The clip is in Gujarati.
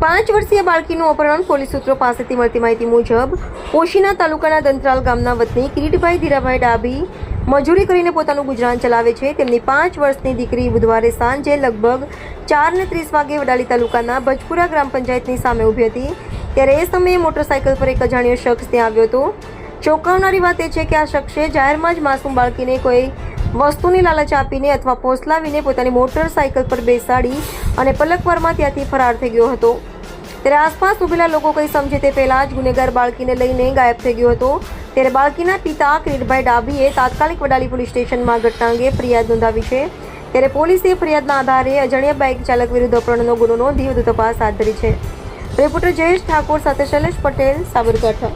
પાંચ વર્ષીય બાળકીનું અપહરણ પોલીસ સૂત્રો પાસેથી મળતી માહિતી મુજબ, ઓશીના તાલુકાના દંતરાલ ગામના વતની કિરીટભાઈ ધીરાભાઈ ડાભી મજૂરી કરીને પોતાનું ગુજરાન ચલાવે છે. તેમની પાંચ વર્ષની દીકરી બુધવારે સાંજે લગભગ ચાર ને ત્રીસ વાગે વડાલી તાલુકાના ભજપુરા ગ્રામ પંચાયતની સામે ઊભી હતી. ત્યારે એ સમયે મોટરસાયકલ પર એક અજાણ્યો શખ્સ ત્યાં આવ્યો હતો. ચોંકાવનારી વાત એ છે કે આ શખ્સે જાહેરમાં જ માસૂમ બાળકીને કોઈ વસ્તુની લાલચ આપીને અથવા પોસલાવીને પોતાની મોટરસાયકલ પર બેસાડી અને પલકવારમાં ત્યાંથી ફરાર થઈ ગયો હતો. ત્યારે આસપાસ ઊભેલા લોકો કંઈ સમજે તે પહેલાં જ ગુનેગાર બાળકીને લઈને ગાયબ થઈ ગયો હતો. ત્યારે બાળકીના પિતા કિરીટભાઈ ડાભીએ તાત્કાલિક વડાલી પોલીસ સ્ટેશનમાં ઘટના અંગે ફરિયાદ નોંધાવી છે. ત્યારે પોલીસે ફરિયાદના આધારે અજાણ્યા બાઇક ચાલક વિરુદ્ધ અપહરણનો ગુનો નોંધી વધુ તપાસ હાથ ધરી છે. રિપોર્ટર જયેશ ઠાકોર સાથે શૈલેષ પટેલ, સાબરકાંઠા.